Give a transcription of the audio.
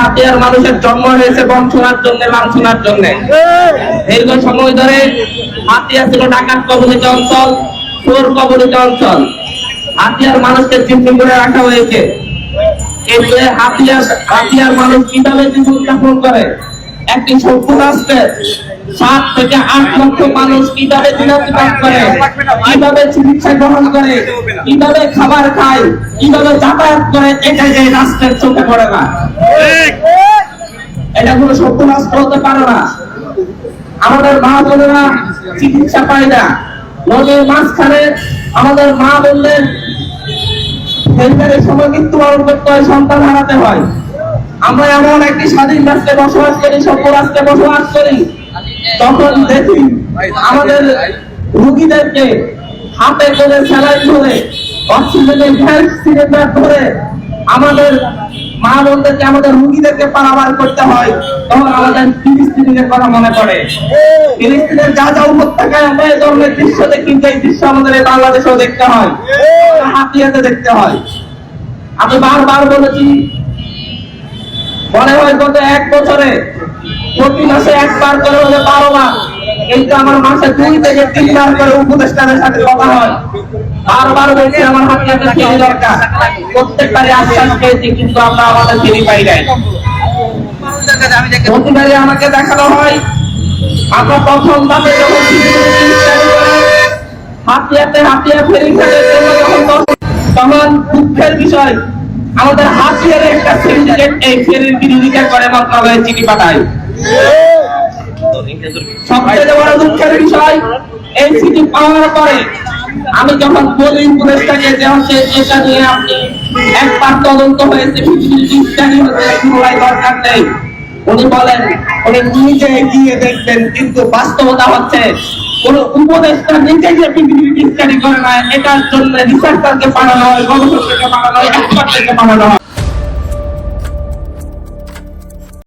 হাতিয়ার মানুষের জন্ম হয়েছে বংশনার জন্য, লাঞ্ছনার জন্য। দীর্ঘ সময় ধরে হাতিয়া ছিল ডাকাত কবলিত অঞ্চল, চোর কবলিত অঞ্চল। হাতিয়ার মানুষকে চিহ্নিত করে রাখা হয়েছে। কিন্তু হাতিয়ার হাতিয়ার মানুষ কীভাবে জীবন যাপন করে? একটি সভ্য রাষ্ট্রে সাত থেকে আট লক্ষ মানুষ কীভাবে দিনাতিপাত করে? কীভাবে চিকিৎসা গ্রহণ করে? কীভাবে খাবার খায়? কীভাবে যাতায়াত করে? এটা যে রাষ্ট্রের চোখে পড়ে না। এটা কোনো সভ্য রাষ্ট্র হতে পারে না। আমাদের মা বোনেরা চিকিৎসা পায় না। নদীর মাঝখানে আমাদের মা বললেন স্বাধীন রাষ্ট্রে বসবাস করি, সভ্য রাষ্ট্রে বসবাস করি। তখন দেখি আমাদের রুগীদেরকে হাতে করে স্যালাইন ধরে, অক্সিজেনের গ্যাস ধরে আমাদের মা আমাদের রুগীদেরকে পারাবার করতে হয়। তখন আমাদের ফিলিস্তিনের কথা মনে পড়ে। ফিলিস্তিনের যা যা উপত্যকায় এই ধরনের দৃশ্য দেখি যে দৃশ্য আমাদের এই বাংলাদেশেও দেখতে হয়। হাতিয়াতে দেখতে হয়। আমি বারবার বলেছি, মনে হয় গত এক বছরে, প্রতি মাসে একবার করে হলে বারো বার। কিন্তু আমার মাসে দুই থেকে তিনবার করে উপদেষ্টাদের সাথে কথা হয়। বারবার বলছি আমার হাতে হাতে ফেরি দরকার। প্রত্যেকবারে আশ্বাস পেয়েছি কিন্তু আমরা আমাদের ফেরি পাই নাই। প্রতিবারে আমাকে দেখানো হয় আমরা প্রথম ধাপে যখন হাতিয়াতে হাতিয়া ফেরি খেলার যখন তখন দুঃখের বিষয় আমাদের হাতিয়ারে একটা সিন্ডিকেট এই ফেরির বিরোধিতা করে মন্ত্রণালয়ে চিঠি পাঠায়। সবচেয়ে বড় দুঃখের বিষয় এই চিঠি পাওয়ার পরে আমি যখন বলি উপদেশটাকে যে হচ্ছে এটা নিয়ে আপনি একবার তদন্ত হয়েছে হতে দরকার নেই। উনি বলেন, উনি নিজে গিয়ে দেখবেন, কিন্তু বাস্তবতা হচ্ছে কোন উপদেশটা নিজে ফিজিক্যালি স্টাডি করে না, এটার জন্য রিসার্চারকে পাঠানো হয় পাঠানো হয় পাঠানো হয়।